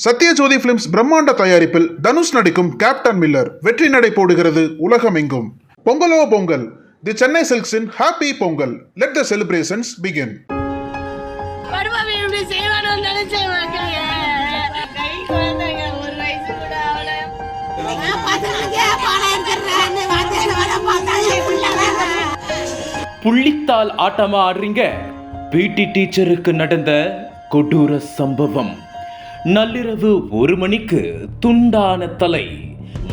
Sathyajothi films பிரம்மாண்ட தயாரிப்பில் தனுஷ் நடிக்கும் கேப்டன் மில்லர் வெற்றி நடை போடுகிறது உலகமெங்கும். பொங்கலோ Pongal. The Chennai சில்க்ஸின் happy Pongal let the celebrations begin புள்ளித்தால் ஆட்டமா ஆடுறீங்க. பிடி டீச்சருக்கு நடந்த கொடூர சம்பவம். நள்ளிரவு ஒரு மணிக்கு துண்டான தலை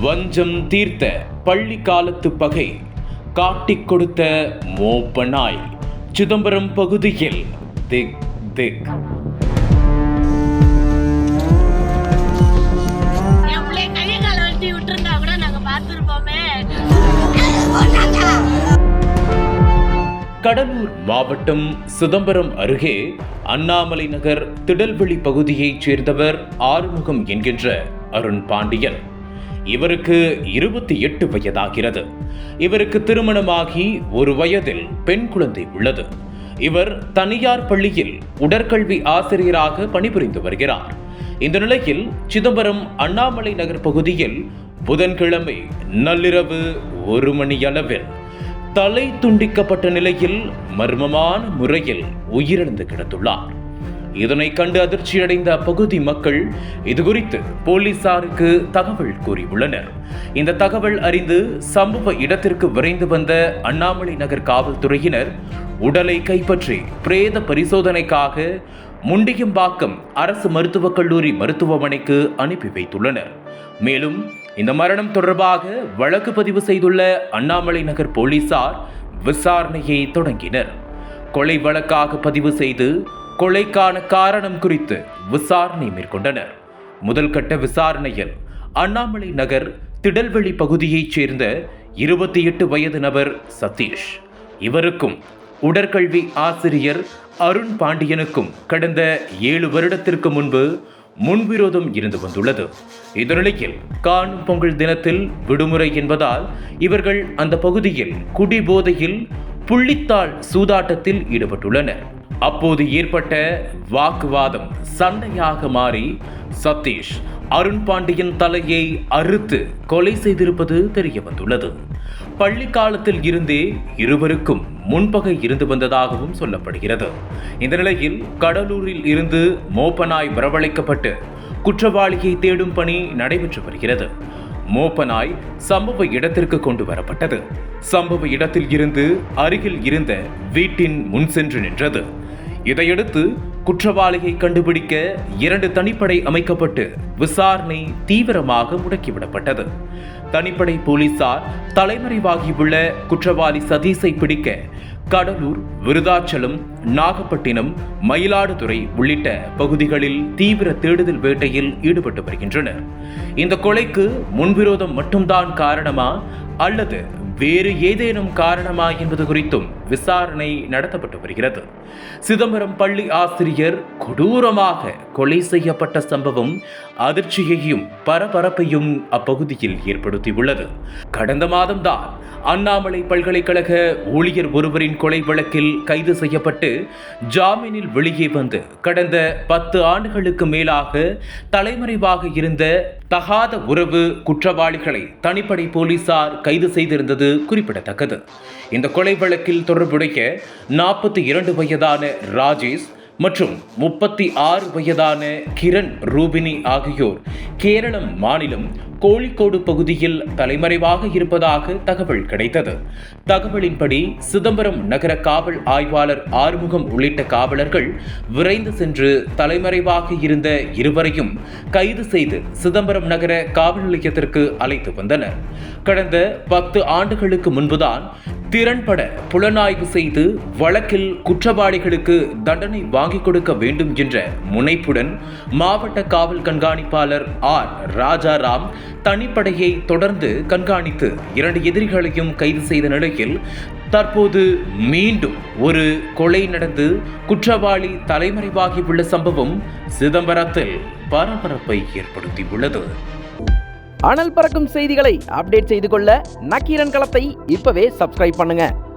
வஞ்சம் தீர்த்த பள்ளி காலத்து பகை காட்டிக் கொடுத்த மோப்ப நாய் சிதம்பரம் பகுதியில் திக் திக் கடலூர் மாவட்டம் சிதம்பரம் அருகே அண்ணாமலை நகர் திடல்வெளி பகுதியைச் சேர்ந்தவர் ஆறுமுகம் என்கின்ற அருண் பாண்டியன். இவருக்கு இருபத்தி எட்டு வயதாகிறது. இவருக்கு திருமணமாகி ஒரு வயதில் பெண் குழந்தை உள்ளது. இவர் தனியார் பள்ளியில் உடற்கல்வி ஆசிரியராக பணிபுரிந்து வருகிறார். இந்த நிலையில் சிதம்பரம் அண்ணாமலை நகர் பகுதியில் புதன்கிழமை நள்ளிரவு ஒரு மணியளவில் தலை துண்டிக்கப்பட்ட நிலையில் மர்மமான முறையில் உயிரிழந்து கிடந்துள்ளார். இதனை கண்டு அதிர்ச்சியடைந்த அப்பகுதி மக்கள் இதுகுறித்து போலீசாருக்கு தகவல் கூறியுள்ளனர். இந்த தகவல் அறிந்து சம்பவ இடத்திற்கு விரைந்து வந்த அண்ணாமலை நகர் காவல்துறையினர் உடலை கைப்பற்றி பிரேத பரிசோதனைக்காக முண்டியம்பாக்கம் அரசு மருத்துவக் கல்லூரி மருத்துவமனைக்கு அனுப்பி வைத்துள்ளனர். மேலும் இந்த மரணம் தொடர்பாக வழக்கு பதிவு செய்துள்ள அண்ணாமலை நகர் போலீசார் விசாரணையை தொடங்கினர். கொலை வழக்காக பதிவு செய்து கொலைக்கான காரணம் குறித்து விசாரணை மேற்கொண்டனர். முதல் கட்ட விசாரணையில் அண்ணாமலை நகர் திடல்வெளி பகுதியைச் சேர்ந்த இருபத்தி எட்டு வயது நபர் சதீஷ் இவருக்கும் உடற்கல்வி ஆசிரியர் அருண் பாண்டியனுக்கும் கடந்த ஏழு வருடத்திற்கு முன்பு முன்விரோதம் இருந்து வந்துள்ளது. இந்த நிலையில் காணும் பொங்கல் தினத்தில் விடுமுறை என்பதால் இவர்கள் அந்த பகுதியில் குடிபோதையில் புள்ளித்தாள் சூதாட்டத்தில் ஈடுபட்டுள்ளனர். அப்போது ஏற்பட்ட வாக்குவாதம் சண்டையாக மாறி சதீஷ் அருண் பாண்டியன் தலையை அறுத்து கொலை செய்திருப்பது தெரிய வந்துள்ளது பள்ளி காலத்தில் இருந்தே இருவருக்கும் முன்பகை இருந்து வந்ததாகவும் சொல்லப்படுகிறது. இந்த நிலையில் கடலூரில் இருந்து மோப்பனாய் வரவழைக்கப்பட்டு குற்றவாளியை தேடும் பணி நடைபெற்று வருகிறது. மோப்பனாய் சம்பவ இடத்திற்கு கொண்டு வரப்பட்டது. சம்பவ இடத்தில் இருந்து அருகில் இருந்த வீட்டின் முன் சென்று நின்றது. இதையடுத்து குற்றவாளியை கண்டுபிடிக்க இரண்டு தனிப்படை அமைக்கப்பட்டு விசாரணை தீவிரமாக முடக்கிவிடப்பட்டது. தனிப்படை போலீசார் தலைமறைவாகியுள்ள குற்றவாளி சதீஷை பிடிக்க கடலூர் விருதாச்சலம் நாகப்பட்டினம் மயிலாடுதுறை உள்ளிட்ட பகுதிகளில் தீவிர தேடுதல் வேட்டையில் ஈடுபட்டு வருகின்றனர். இந்த கொலைக்கு முன்விரோதம் மட்டும்தான் காரணமா அல்லது வேறு ஏதேனும் காரணமா என்பது குறித்தும் விசாரணை நடத்தப்பட்டு வருகிறது. சிதம்பரம் பள்ளி ஆசிரியர் கொடூரமாக கொலை செய்யப்பட்ட சம்பவம் அதிர்ச்சியையும் பரபரப்பையும் அப்பகுதியில் ஏற்படுத்தியுள்ளது. கடந்த மாதம்தான் அண்ணாமலை பல்கலைக்கழக ஊழியர் ஒருவரின் கொலை வழக்கில் கைது செய்யப்பட்டு ஜாமீனில் வெளியே வந்து கடந்த பத்து ஆண்டுகளுக்கு மேலாக தலைமறைவாக இருந்த தகாத உறவு குற்றவாளிகளை தனிப்படை போலீசார் கைது செய்திருந்தது குறிப்பிடத்தக்கது. இந்த கொலை வழக்கில் தொடர்புடைய நாற்பத்தி இரண்டு வயதான ராஜேஷ் மற்றும் முப்பத்தி ஆறு வயதான கிரண் ரூபினி ஆகியோர் கேரளம் மாநிலம் கோழிக்கோடு பகுதியில் தலைமறைவாக இருப்பதாக தகவல் கிடைத்தது. தகவலின்படி சிதம்பரம் நகர காவல் ஆய்வாளர் ஆறுமுகம் உள்ளிட்ட காவலர்கள் விரைந்து சென்று தலைமறைவாக இருந்த இருவரையும் கைது செய்து சிதம்பரம் நகர காவல் நிலையத்திற்கு அழைத்து வந்தனர். கடந்த பத்து ஆண்டுகளுக்கு முன்புதான் திறன்பட புலனாய்வு செய்து வழக்கில் குற்றவாளிகளுக்கு தண்டனை வாங்கிக் கொடுக்க வேண்டும் என்ற முனைப்புடன் மாவட்ட காவல் கண்காணிப்பாளர் ஆர். ராஜாராம் தனிப்படையை தொடர்ந்து கண்காணித்து இரண்டு எதிரிகளையும் கைது செய்த நிலையில் தற்போது மீண்டும் ஒரு கொலை நடந்து குற்றவாளி தலைமறைவாகியுள்ள சம்பவம் சிதம்பரத்தில் பரபரப்பை ஏற்படுத்தியுள்ளது. அனல் பறக்கும் செய்திகளை அப்டேட் செய்து கொள்ள நக்கீரன் களத்தை இப்பவே சப்ஸ்கிரைப் பண்ணுங்க.